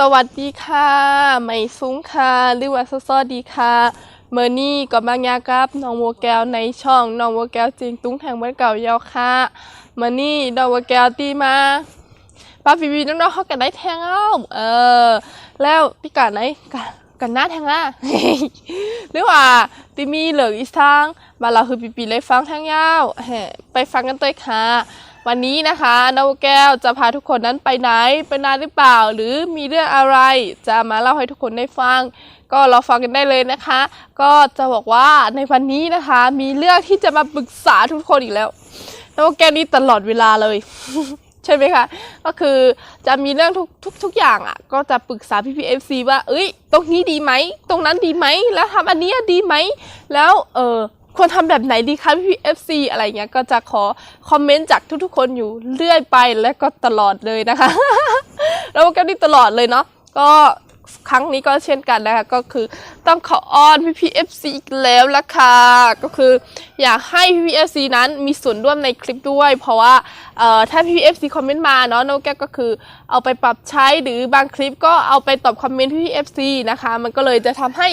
สวัสดีค่ะไม่ซุ้งค่ะหรือว่าซอซอดีค่ะ เมอร์นี่ก็มางยากับน้องวัวแก้วในช่องน้องวัวแก้วจริงตุ้งแห่งบ้านเก่ายาวค่ะเมอร์นี่น้องวัวแก้วตีมาป้าฟีบีน้องๆเขากันได้แทงเอ้าเออ แล้วพี่กันไหนกันกันหน้าแทงอะหรือว่าตีมีเหลืออีกทางมาเราคือปีปีเลยฟังแทงยาวไปฟังกันเลยค่ะ วันนี้นะคะนาวแก้วจะพาทุกคนนั้นไปไหนไปนานหรือเปล่า หรือมีเรื่องอะไรจะมาเล่าให้ทุกคนได้ฟัง ก็รอฟังกันได้เลยนะคะ ก็จะบอกว่าในวันนี้นะคะ มีเรื่องที่จะมาปรึกษาทุกคนอีกแล้วนาวแก้วนี่ตลอดเวลาเลย ใช่ไหมคะ ก็คือจะมีเรื่องทุกทุกทุกอย่างอะ ก็จะปรึกษาพี่พีเอฟซีว่า เอ้ย ตรงนี้ดีไหม ตรงนั้นดีไหม แล้วทำอันนี้ดีไหม แล้วเออ ควรทำแบบไหนดีคะพี่เอฟซีอะไรเงี้ยก็จะขอคอมเมนต์จากทุกๆ คนอยู่เรื่อยไปและก็ตลอดเลยนะคะแล้วก็นี่ตลอดเลยเนาะก็ ครั้งนี้ก็เช่นกันนะคะก็คือต้องขออ้อนพี่พีเอฟซีอีกแล้วละค่ะก็คืออยากให้พี่พีเอฟซีนั้นมีส่วนร่วมในคลิปด้วย เพราะว่าเอ่อถ้าพี่พีเอฟซีคอมเมนต์มาเนาะโนแก้ก็คือเอาไปปรับใช้หรือบางคลิปก็เอาไปตอบคอมเมนต์พี่พีเอฟซีนะคะ มันก็เลยจะทำให้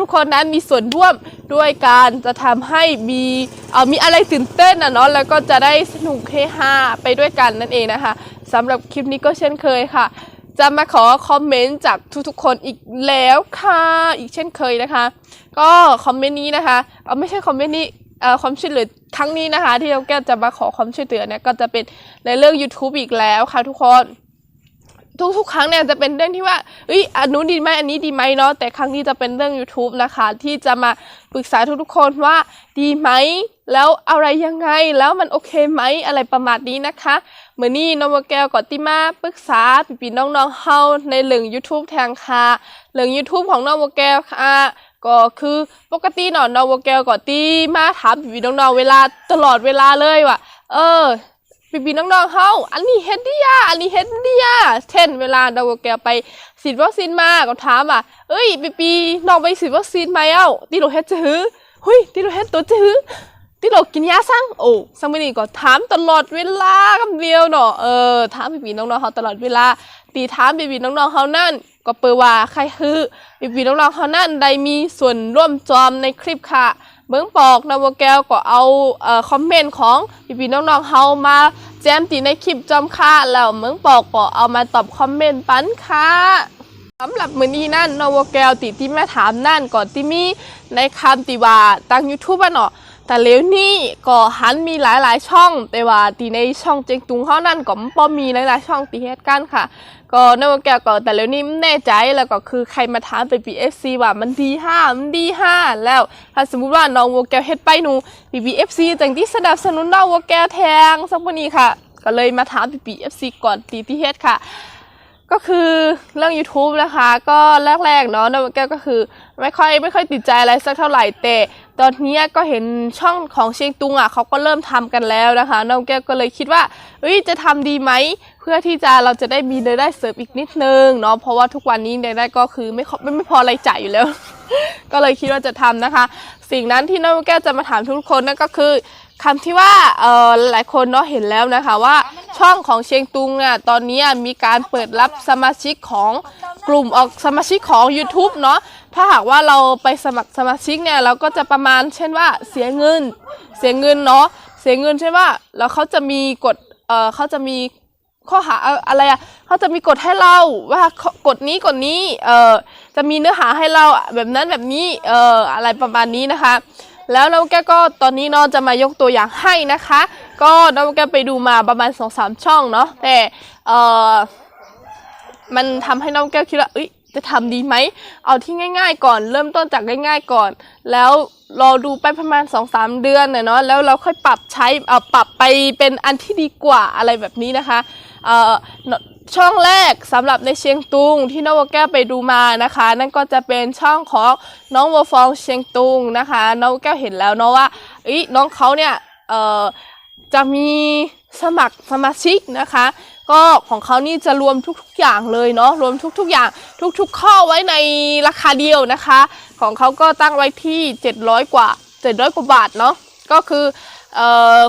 ทุกๆคนนั้นมีส่วนร่วมด้วยการจะทำให้มีเอ่อมีอะไรตื่นเต้นนะเนาะแล้วก็จะได้สนุกเฮฮาไปด้วยกันนั่นเองนะคะสำหรับคลิปนี้ก็เช่นเคยค่ะ จะมาขอคอมเมนต์จากทุกๆคนอีกแล้วค่ะ อีกเช่นเคยนะคะ ก็คอมเมนต์นี้นะคะเออไม่ใช่คอมเมนต์นี้เอ่อความช่วยเหลือครั้งนี้นะคะ ที่เราแก้จะมาขอความช่วยเหลือเนี่ยก็จะเป็นในเรื่อง YouTube อีกแล้วค่ะทุกคนทุกๆ ครั้งเนี่ยจะเป็นเรื่องที่ว่าเอ้ยอันนู้นดีไหมอันนี้ดีไหมเนาะแต่ครั้งนี้จะเป็นเรื่อง YouTube นะคะ ที่จะมาปรึกษาทุกๆคนว่าดีไหม แล้วอะไรยังไงแล้วมันโอเคไหมอะไรประมาณนี้นะคะเหมือนนี่นวแก้วกอติมาปรึกษาปีๆน้องๆเฮาในเรื่อง YouTube แทงค่ะเรื่อง YouTube ของนวแก้วค่ะก็คือปกติเนาะนวแก้วกอตีมาถามปีๆน้องๆเวลาตลอดเวลาเลยว่าเออปีปีน้องๆเฮาอันนี้เฮ็ดดิยาอันนี้เฮ็ดดิยาเช่นเวลาดาวแกไปฉีดวัคซีนมาก็ถามว่าเอ้ยปีปีน้องไปฉีดวัคซีนมเอ้าติโลเฮ็ดจื้อหุยติโลเฮ็ดตัวจื้อ ติโลกินยาซังโอ้ซังไม่นี่ก็ถามตลอดเวลาคำเดียวเนาะเออถามปีปีน้องๆเฮาตลอดเวลาตีถามปีปีน้องๆเฮานั่น ก็เปิดว่าใครคือปีปีน้องๆเฮานั่นได้มีส่วนร่วมจอมในคลิปค่ะเบิ้งปอกนาวแก้วก็เอาเอ่อคอมเมนต์ของพี่ๆน้องๆเฮามาแจมตีในคลิปจอมค่าแล้วเบิ้งปอกก็เอามาตอบคอมเมนต์ปันค่ะสำหรับมือนี้นั่นนาวแก้วติที่แม่ถามนั่นก่อนที่มีในคำติว่าตั้ง YouTube อะเนาะ แต่เร็วนี้ก็หันมีหลายๆ ช่อง แต่ว่าตีในช่องเจงตุงเขานั่นก็บ่มีหลายๆช่องตีเฮ็ดกันค่ะ ก็นาวแก้วก็แต่เร็วนี้ไม่แน่ใจแล้วก็คือใครมาถามไป PFC ว่ามันดีห้ามันดีห้าแล้วถ้าสมมุติว่าน้องวัวแก้วเฮ็ดไปหนู PPFC จังที่สนับสนุนน้องวัวแก้วแทงสักวันนี้ค่ะ ก็เลยมาถาม PPFC ก่อนตีที่เฮ็ดค่ะก็คือเรื่อง YouTube นะคะ ก็แรกๆเนาะน้องวัวแก้วก็คือ ไม่ค่อยไม่ค่อยติดใจอะไรสักเท่าไหร่แต่ ตอนนี้ก็เห็นช่องของเชียงตุงอะเขาก็เริ่มทำกันแล้วนะคะน้องแก้วก็เลยคิดว่าเอ้ยจะทำดีไหมเพื่อที่จะเราจะได้มีรายได้เสริมอีกนิดนึงเนาะเพราะว่าทุกวันนี้รายได้ก็คือไม่ไม่ไม่พอรายจ่ายอยู่แล้ว ก็เลยคิดว่าจะทำนะคะ สิ่งนั้นที่น้องแก้วจะมาถามทุกคนนั่นก็คือ คำที่ว่าเออหลายคนเนาะเห็นแล้วนะคะว่าช่องของเชียงตุงเนี่ยตอนนี้มีการเปิดรับสมาชิกของกลุ่มออกสมาชิกของ YouTube เนาะถ้าหากว่าเราไปสมัครสมาชิกเนี่ยเราก็จะประมาณเช่นว่าเสียเงิน เสียเงินเนาะเสียเงินใช่ว่าแล้วเขาจะมีกฎเออเขาจะมีข้อหาเอ่ออะไรอะเขาจะมีกฎให้เราว่ากฎนี้กฎนี้เออจะมีเนื้อหาให้เราแบบนั้นแบบนี้เอออะไรประมาณนี้นะคะ แล้วน้องแก้วก็ตอนนี้เนาะจะมายกตัวอย่างให้นะคะ ก็น้องแก้วไปดูมาประมาณสองสามช่องเนาะแต่เออมันทำให้น้องแก้วคิดว่าเอ้ยจะทำดีไหม เอาที่ง่าย ๆ ก่อน เริ่มต้นจากง่าย ๆ ก่อน แล้วรอดูไปประมาณ2อสเดือนน่ะเนาะ แล้วเราค่อยปรับใช้เออปรับไปเป็นอันที่ดีกว่าอะไรแบบนี้นะคะ เอ่อ ช่องแรกสำหรับในเชียงตุงที่น้องวัวแก้วไปดูมานะคะ นั่นก็จะเป็นช่องของน้องวัวฟองเชียงตุงนะคะน้องวัวแก้วเห็นแล้วเนาะว่าอ้ยน้องเขาเนี่ยเอ่อจะมีสมัครสมาชิกนะคะ ก็ของเขานี่จะรวมทุกๆอย่างเลยเนาะรวมทุกๆอย่างทุกๆ ข้อไว้ในราคาเดียวนะคะ ของเขาก็ตั้งไว้ที่ 700 กว่า 700 กว่าบาทเนาะก็คือเอ่อ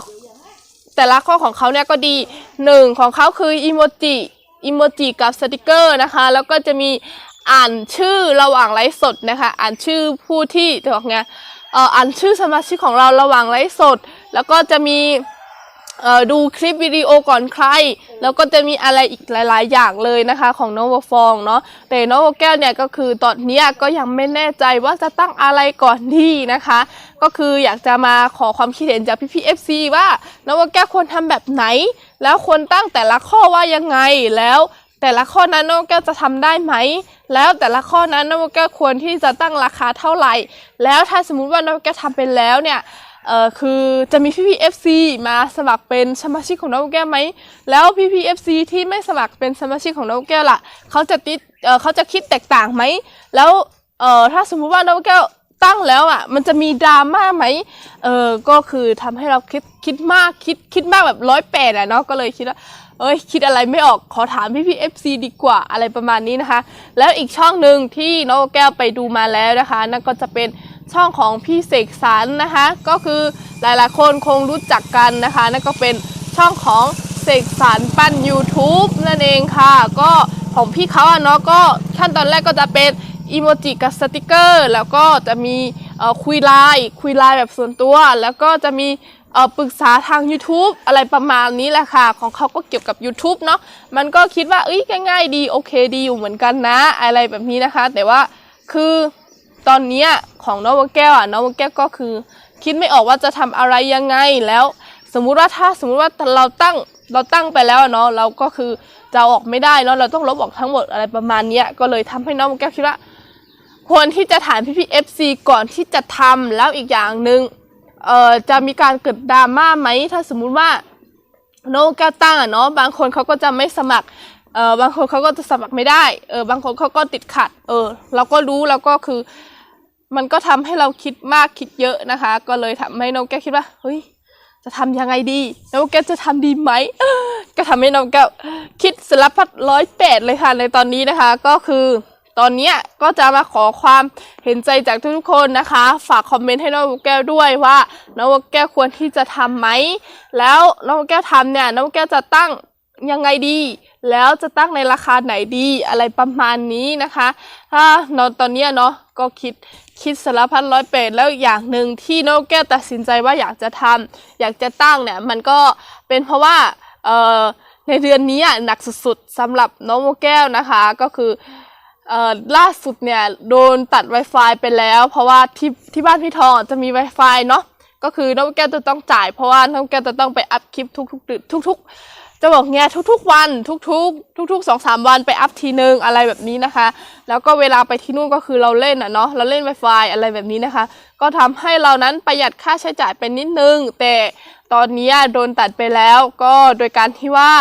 แต่ละข้อของเขาเนี่ยก็ดีหนึ่งของเขาคืออีโมจิ อิโมจิกับสติกเกอร์นะคะ แล้วก็จะมีอ่านชื่อระหว่างไลฟ์สดนะคะ อ่านชื่อผู้ที่จะบอกไงอ่ออ่านชื่อสมาชิกของเราระหว่างไลฟ์สด แล้วก็จะมี เอ่อดูคลิปวิดีโอก่อนใคร แล้วก็จะมีอะไรอีกหลาย ๆ อย่างเลยนะคะของน้องวฟองเนาะแต่น้องวแก้วเนี่ยก็คือตอนเนี้ยก็ยังไม่แน่ใจว่าจะตั้งอะไรก่อนดีนะคะ ก็คืออยากจะมาขอความคิดเห็นจากพี่พีเอฟซีว่าน้องวแก้วควรทำแบบไหน แล้วควรตั้งแต่ละข้อว่ายังไงแล้วแต่ละข้อนั้นน้องแก้วจะทำได้ไหม แล้วแต่ละข้อนั้นน้องแก้วควรที่จะตั้งราคาเท่าไหร่ แล้วถ้าสมมุติว่าน้องแก้วทำเป็นแล้วเนี่ย เออคือจะมีพี่พีเอฟซีมาสมัครเป็นสมาชิกของน้องแก้วไหมแล้วพี่พีเอฟซีที่ไม่สมัครเป็นสมาชิกของน้องแก้วล่ะเขาจะติดเออเขาจะคิดแตกต่างไหมแล้วเออถ้าสมมุติว่าน้องแก้วตั้งแล้วอะมันจะมีดราม่าไหมเออก็คือทำให้เราคิดคิดมากคิดคิดมากแบบร้อยแปดอะเนาะก็เลยคิดว่าเอ้ยคิดอะไรไม่ออกขอถามพี่พี่เอฟซีดีกว่าอะไรประมาณนี้นะคะ แล้วอีกช่องหนึ่งที่น้องแก้วไปดูมาแล้วนะคะ นั่นก็จะเป็น ช่องของพี่เสกสรรนะคะ ก็คือหลายๆ คนคงรู้จักกันนะคะนั่นก็เป็นช่องของเสกสรรปั้น YouTube นั่นเองค่ะ ก็ของพี่เขาอะเนาะก็ขั้นตอนแรกก็จะเป็นอีโมจิกับสติกเกอร์ แล้วก็จะมีคุยไลน์คุยไลน์แบบส่วนตัว แล้วก็จะมีปรึกษาทาง YouTube อะไรประมาณนี้แหละค่ะ ของเขาก็เกี่ยวกับ YouTube เนาะมันก็คิดว่าเอ้ยง่าย ๆ ดี โอเคดีอยู่เหมือนกันนะ อะไรแบบนี้นะคะ แต่ว่าคือ ตอนนี้ของน้องวแก้วอะน้องวแก้วก็คือ คิดไม่ออกว่าจะทำอะไรยังไงแล้ว สมมุติว่าถ้าสมมุติว่าเราตั้งเราตั้งไปแล้วเนาะเราก็คือจะออกไม่ได้เนาะเราต้องลบออกทั้งหมดอะไรประมาณเนี้ยก็เลยทำให้น้องวแก้วคิดว่า ควรที่จะถามพี่พี่เอฟซีก่อนที่จะทำแล้วอีกอย่างหนึ่งเอ่อจะมีการเกิดดราม่าไหมถ้าสมมุติว่าโนแก้วตั้งอะเนาะบางคนเขาก็จะไม่สมัครเออบางคนเขาก็จะสมัครไม่ได้เออบางคนเขาก็ติดขัด เออเราก็รู้แล้วก็คือ มันก็ทำให้เราคิดมากคิดเยอะนะคะ ก็เลยทำให้น้องแก้วคิดว่าเฮ้ยจะทำยังไงดีน้องแก้วจะทำดีไหมก็ทำให้น้องแก้วคิดสารพัดร้อยแปดเลยค่ะในตอนนี้นะคะ ก็คือตอนนี้ก็จะมาขอความเห็นใจจากทุกๆคนนะคะ ฝากคอมเมนต์ให้น้องแก้วด้วยว่าน้องแก้วควรที่จะทำไหมแล้วน้องแก้วทำเนี่ยน้องแก้วจะตั้งยังไงดี แล้วจะตั้งในราคาไหนดีอะไรประมาณนี้นะคะถ้าตอนนี้เนาะก็คิด คิดสารพัดร้อยเป็ดแล้วอย่างหนึ่งที่น้องแก้วตัดสินใจว่าอยากจะทำอยากจะตั้งเนี่ยมันก็เป็นเพราะว่าเออในเดือนนี้อะหนักสุดๆสำหรับน้องโมแก้วนะคะ ก็คือเอ่อล่าสุดเนี่ยโดนตัด Wi-Fi ไปแล้ว เพราะว่าที่ที่บ้านพี่ทองจะมี Wi-Fi เนาะก็คือน้องแก้วจะต้องจ่าย เพราะว่าน้องแก้วจะต้องไปอัพคลิปทุกๆเดือนทุกๆ จะบอกเงี้ยทุกๆวันทุกๆ ทุกๆสองสามวันไปอัพทีนึงอะไรแบบนี้นะคะ แล้วก็เวลาไปที่นู่นก็คือเราเล่นอะเนาะเราเล่น Wi-Fi อะไรแบบนี้นะคะ ก็ทำให้เรานั้นประหยัดค่าใช้จ่ายไปนิดนึง แต่ตอนนี้โดนตัดไปแล้ว ก็โดยการที่ว่า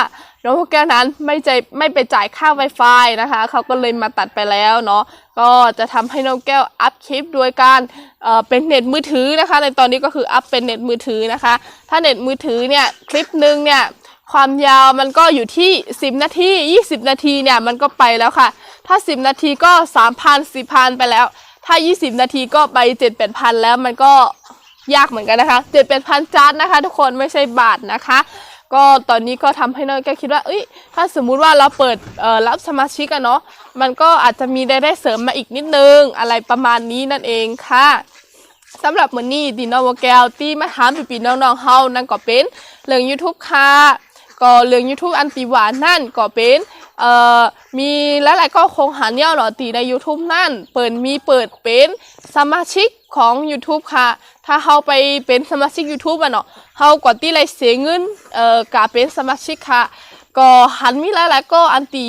น้องพวกแก้วนั้นไม่ใจไม่ไปจ่ายค่า Wi-Fi นะคะเขาก็เลยมาตัดไปแล้วเนาะก็จะทำให้น้องแก้วอัพคลิปโดยการเอ่อเป็นเน็ตมือถือนะคะ ในตอนนี้ก็คืออัพเป็นเน็ตมือถือนะคะ ถ้าเน็ตมือถือเนี่ยคลิปหนึ่งเนี่ย ความยาวมันก็อยู่ที่ 10 นาที 20 นาทีเนี่ยมันก็ไปแล้วค่ะ ถ้า 10 นาทีก็ 3,000 4,000 ไปแล้ว ถ้า 20 นาทีก็ไป 7 8 0 0แล้วมันก็ยากเหมือนกันนะคะ 7 8 0 0 0จานนะคะ ทุกคนไม่ใช่บาทนะคะก็ตอนนี้ก็ทำให้น้องแกคิดว่า เอ้ย ถ้าสมมุติว่าเราเปิดรับสมาชิกอะเนาะ มันก็อาจจะมีได้ได้เสริมมาอีกนิดนึง อะไรประมาณนี้นั่นเองค่ะสำหรับมือนี้ดีนอวแกวที่มาถามพี่ๆน้องๆเฮานั่นก็เป็นเรื่อง YouTube ค่ะ ก็เรื่อง YouTube อันตีหวานนั่นก็เป็นเอ่อมีหลายๆก็คงหาเนี่ยหรอตีใน YouTube นั่น เปิดมีเปิดเป็นสมาชิกของ YouTube ค่ะ ถ้าเฮาไปเป็นสมาชิก YouTube อะเนาะเฮากดที่ไรเสียเงินเอ่อกาเป็นสมาชิกค่ะ ก็หันมีหลายๆก็อันตี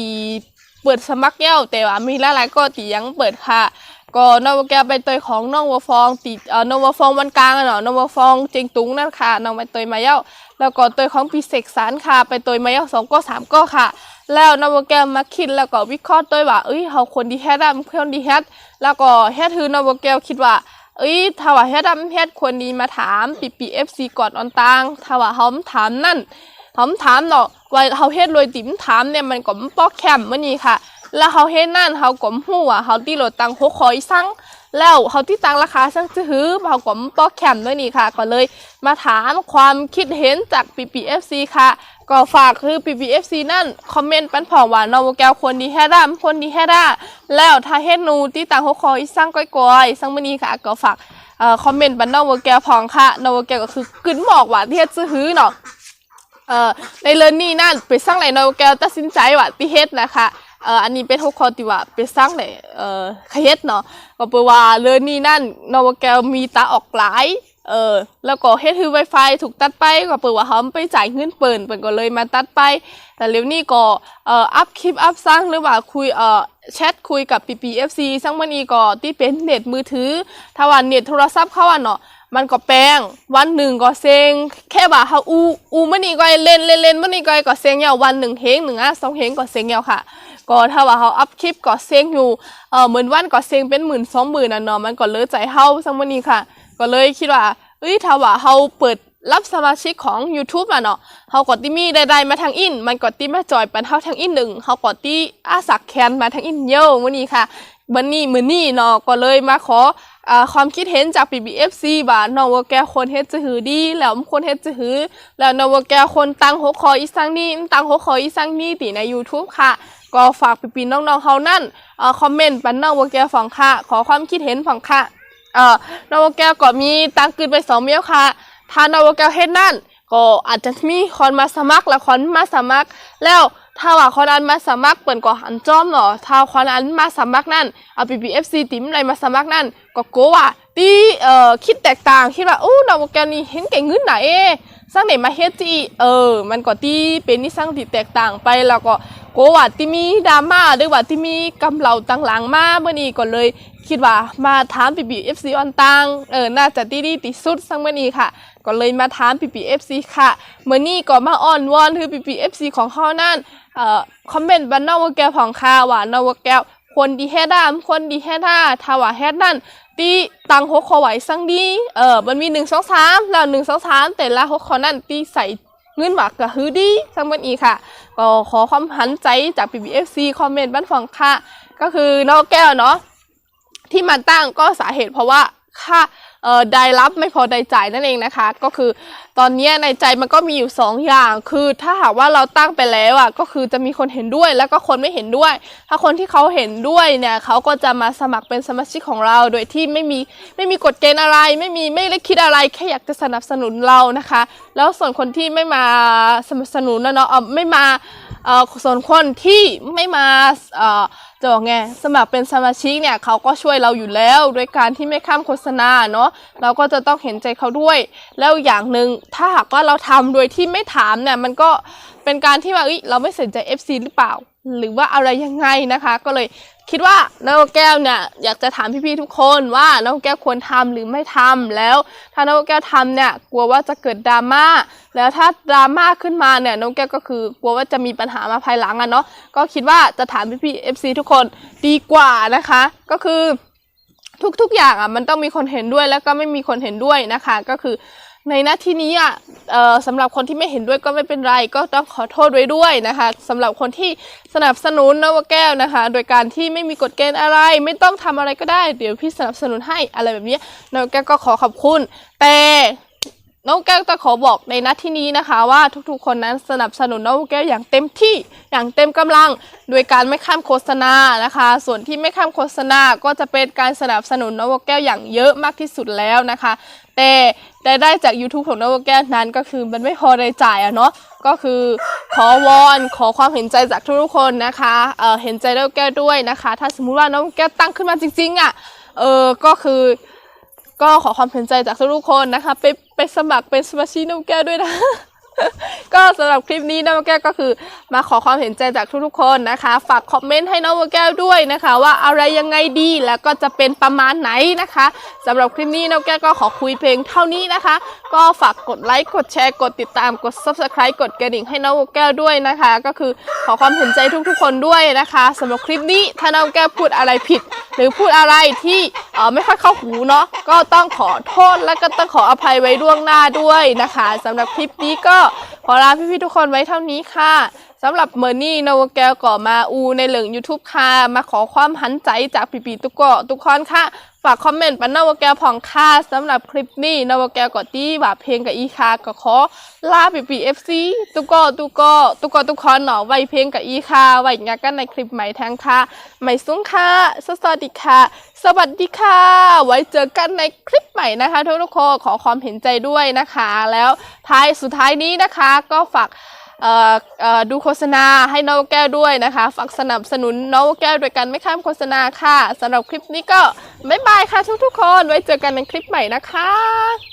เปิดสมัครแก้วแต่ว่ามีหลายๆก็ตียังเปิดค่ะก็น้องแกวใบเตยของน้องวัวฟองติดเอ่อน้องวัวฟองวันกลางอะเนาะน้องวัวฟองเจงตุงนั่นค่ะน้องใบเตยมาเย้า แล้วก็เตยของปีเสกสารค่ะ ไปเตยมายาสองก็สามก็ค่ะ แล้วนองวัวแกวมาคิดแล้วก็วิเคราะห์ตยว่าเอ้ยเฮาคนดีแฮดอะมันควรดีแฮดแล้วก็แฮดคือนองวัวแกวคิดว่าเอ้ยถ้าว่าแฮดอะมันแฮดควรดีมาถามปีปีเอฟซีก่อนออนตางถ้าว่าเฮาถามนั่นผมถามเนาะว่าเขาเฮ็ดรวยติ๋มถามเนี่ยมันก็บ่ปอกแคมเมื้อนี้ค่ะ แล้วเขาเฮ็ดนั่นเขาก็ฮู้ว่าเขาตีโหลดตังหกคอยสั่ง แล้วเขาที่ตั้งราคาช่างซื้อเขาก็มาต่อแคมด้วยนี่ค่ะก็เลยมาถามความคิดเห็นจาก PPFC ค่ะก็ฝากคือ PPFC นั่น คอมเมนต์ปันผองว่านนอวแก้วควรดีแค่ด้าควรดีแค่ด้าแล้วถ้าเฮ็ดนูที่ต่างหัวคออีสร้างก้อยกอยๆสร้างมอนีค่ะ ก็ฝากเอ่อคอมเมนต์ปันนอวแก้วพองค่ะนอวแก้วก็คือกึนหมอกหว่าที่เฮ็ดซื้อเนาะเอ่อในเรื่องนี้นั่นไปสร้างไหนนอแก้วตัดสินใจว่าที่เฮ็ดนะคะ เอ่ออันนี้เป็นหัวข้อที่ว่าไปสร้างไหนเอ่อเฮ็ดเนาะก็แปลว่าเรื่องนี้นั่นนอแกวมีตาออกหลายเออแล้วก็เฮ็ดคือ Wi-Fi ถูกตัดไปก็แปว่าเขาไปจ่ายเงินเปิ่นเปิ่นก็เลยมาตัดไป แต่เร็วนี้ก็เอ่ออัพคลิปอัพสร้างหรือว่าคุยเอ่อแชทคุยกับ PPFC สร้างมันอีก็ที่เป็นเน็ตมือถือ ถ้าว่าเน็ตโทรศัพท์เขาอะเนาะมันก็แปลงวันหนึ่งก็เซ็งแค่ว่าเขาอูอูมันนี่ก็เล่นเล่นเล่นมันนี่ก็ก็เซ็งยาววันหนึ่งเฮงหนึ่งอะสองเฮงก็เซ็งยาวค่ะ ก็ถ้าว่าเขาอัพคลิปก็เซ็งอยู่เออหมือนวันก็เซ็งเป็นหมื่นสองหมื่นอะเนาะมันก็เลอะใจเฮาซังมันนี่ค่ะ ก็เลยคิดว่าเอ้ยถ้าว่าเขาเปิดรับสมาชิกของ YouTube อะเนาะเขากดที่มีใดๆมาทางอิน มันกดที่มาจอยปันเท่าทางอินหนึ่งเขากดที่อาสักแคนมาทางอินเยอะวันนี้ค่ะวันนี้มือนี่เนาะก็เลยมาขออ่าความคิดเห็นจาก PBFC ว่าน้องว่าแกควรเฮ็ดจะหือดีแล้วมันควรเฮ็ดจะหือ แล้วน้องว่าแกควรตั้งหัวข้ออีสังนี่ตั้งหัวข้ออีสังนี่ติใน YouTube ค่ะ ก็ฝากพี่ๆน้องๆเฮานั่นเอ่อคอมเมนต์ปันน้องว่าแกฟังค่ะ ขอความคิดเห็นฟังค่ะเอ่อน้องว่าแกก็มีตังคืนไปสองเมียวค่ะถ้าน้องว่าแกเฮ็ดนั่น ก็อาจจะมีคนมาสมัครแล้วคนมาสมัคร แล้วถ้าว่าคนอันมาสมัครเปิ่นก็หันจอมเนาะถ้าคนอันมาสมัครนั่นเอา PPFC ติมอะไรมาสมัครนั่น ก็โกว่าตีเอ่อคิดแตกต่างคิดว่าโอ้ดาวแกนี่เห็นเก่งเงินไหนเอ สร้างไหนมาเฮ็ดจีเออ มันก็ตีเป็นนิสัยที่แตกต่างไปแล้วก็โกว่าที่มีดราม่าหรือว่าที่มีกำเหล่าต่างหลังมาเมื่อนี้ก็เลย คิดว่ามาถาม PPFC อฟซีออนตังเออน่าจะดีดีที่สุดสังเมื่อนี้ค่ะ ก็เลยมาถาม PPFC ค่ะเมื่อนี้ก็มาอ้อนวอนคือ PPFC ของเขานั่นเอ่อคอมเมนต์บันนอกวแก้วของค่าว่านอกวแก้วควรดีแฮด้ามควรดีแฮด้าถ้าว่าแฮดนั่น ตีตังหกคอไหวสังดี เออ มันมีหนึ่งสองสามแล้วหนึ่งสองสามแต่ละหกคอนั่นตีใส่เงินหวักกะฮือดีสังเมื่อนี้ค่ะ ก็ขอความหันใจจาก PPFC คอมเมนต์บ้านฟังค่ะ ก็คือนอกแก้วเนาะที่มันตั้งก็สาเหตุเพราะว่าค่า ได้รับไม่พอได้จ่ายนั่นเองนะคะ ก็คือตอนนี้ในใจมันก็มีอยู่ 2 อย่าง คือถ้าหากว่าเราตั้งไปแล้วอะก็คือจะมีคนเห็นด้วยแล้วก็คนไม่เห็นด้วย ถ้าคนที่เขาเห็นด้วยเนี่ยเขาก็จะมาสมัครเป็นสมาชิกของเรา โดยที่ไม่มีไม่มีกฎเกณฑ์อะไร ไม่มีไม่ได้คิดอะไรแค่อยากจะสนับสนุนเรานะคะ แล้วส่วนคนที่ไม่มาสนับสนุนนะเนาะไม่มาเออส่วนคนที่ไม่มาอ่อ จะบอกไงสมัครเป็นสมาชิกเนี่ยเขาก็ช่วยเราอยู่แล้วโดยการที่ไม่ข้ามโฆษณาเนาะเราก็จะต้องเห็นใจเขาด้วย แล้วอย่างหนึ่งถ้าหากว่าเราทำโดยที่ไม่ถามเนี่ยมันก็ เป็นการที่ว่าเอ้ยเราไม่สนใจ FC หรือเปล่า หรือว่าอะไรยังไงนะคะ ก็เลยคิดว่าน้องแก้วเนี่ยอยากจะถามพี่ๆทุกคนว่าน้องแก้วควรทำหรือไม่ทำแล้ว ถ้าน้องแก้วทำเนี่ยกลัวว่าจะเกิดดราม่าแล้วถ้าดราม่าขึ้นมาเนี่ยน้องแก้วก็คือกลัวว่าจะมีปัญหามาภายหลังอะเนาะก็คิดว่าจะถามพี่ๆ FC ทุกคนดีกว่านะคะ ก็คือทุกๆอย่างอะมันต้องมีคนเห็นด้วยแล้วก็ไม่มีคนเห็นด้วยนะคะ ก็คือ ในหน้าที่นี้อะสำหรับคนที่ไม่เห็นด้วยก็ไม่เป็นไรก็ต้องขอโทษไว้ด้วยนะคะสำหรับคนที่สนับสนุนนวแก้วนะคะ โดยการที่ไม่มีกฎเกณฑ์อะไร ไม่ต้องทำอะไรก็ได้ เดี๋ยวพี่สนับสนุนให้อะไรแบบนี้นวแก้วก็ขอขอบคุณ แต่ น้องแก้วจะขอบอกในนัดที่นี้นะคะ ว่าทุกๆคนนั้นสนับสนุนน้องแก้วอย่างเต็มที่อย่างเต็มกำลัง โดยการไม่ข้ามโฆษณานะคะ ส่วนที่ไม่ข้ามโฆษณาก็จะเป็นการสนับสนุนนวแก้วอย่างเยอะมากที่สุดแล้วนะคะ แต่แต่ได้จาก YouTube ของนวแก้วนั้นก็คือมันไม่พอได้จ่ายอะเนาะก็คือขอวอนขอความเห็นใจจากทุกๆคนนะคะเเห็นใจนวแก้วด้วยนะคะ ถ้าสมมุติว่าน้องแก้วตั้งขึ้นมาจริงๆอะเออก็คือก็ขอความเห็นใจจากทุกๆคนนะคะไป ไปสมัครเป็นสมาชิกน้ำแก้วด้วยนะ ก็สำหรับคลิปนี้น้องแก้วก็คือ มาขอความเห็นใจจากทุกๆคนนะคะ ฝากคอมเมนต์ให้น้องแก้วด้วยนะคะ ว่าอะไรยังไงดีแล้วก็จะเป็นประมาณไหนนะคะสำหรับคลิปนี้น้องแก้วก็ขอคุยเพลงเท่านี้นะคะ ก็ฝากกดไลค์กดแชร์กดติดตามกด subscribe กดกระดิ่งให้น้องแก้วด้วยนะคะ ก็คือขอความเห็นใจทุกๆคนด้วยนะคะสำหรับคลิปนี้ถ้าน้องแก้วพูดอะไรผิด หรือพูดอะไรที่ไม่ค่อยเข้าหูเนาะก็ต้องขอโทษและก็ต้องขออภัยไว้ล่วงหน้าด้วยนะคะสำหรับคลิปนี้ก็ขอลาพี่ๆทุกคนไว้เท่านี้ค่ะ สำหรับเมอร์นี่นาวแกวก่อมาอูในเหลือง YouTube ค่ะ มาขอความหันใจจากปีปีตุกเกาะทุกคนค่ะ ฝากคอมเมนต์ปันนาวแกวผ่องค่ะสำหรับคลิปนี้นาวแกวก่อตี้ว่าเพลงกับอีคาก็ขอลาปีปีเอฟซีตุกเกาะตุกเกาะตุกเกาะทุกคนเนาะไว้เพลงกับอีคาไว้งานกันในคลิปใหม่แทงค่ะใหม่ซุ้งค่ะสวัสดีค่ะ สวัสดีค่ะ ไว้เจอกันในคลิปใหม่นะคะทุกทุกคนขอความเห็นใจด้วยนะคะ แล้วท้ายสุดท้ายนี้นะคะก็ฝาก ดูโฆษณาให้น้องแก้วด้วยนะคะ ฝากสนับสนุนน้องแก้วด้วยกันไม่ข้ามโฆษณาค่ะสำหรับคลิปนี้ก็บ๊ายบายค่ะทุกๆคน ไว้เจอกันในคลิปใหม่นะคะ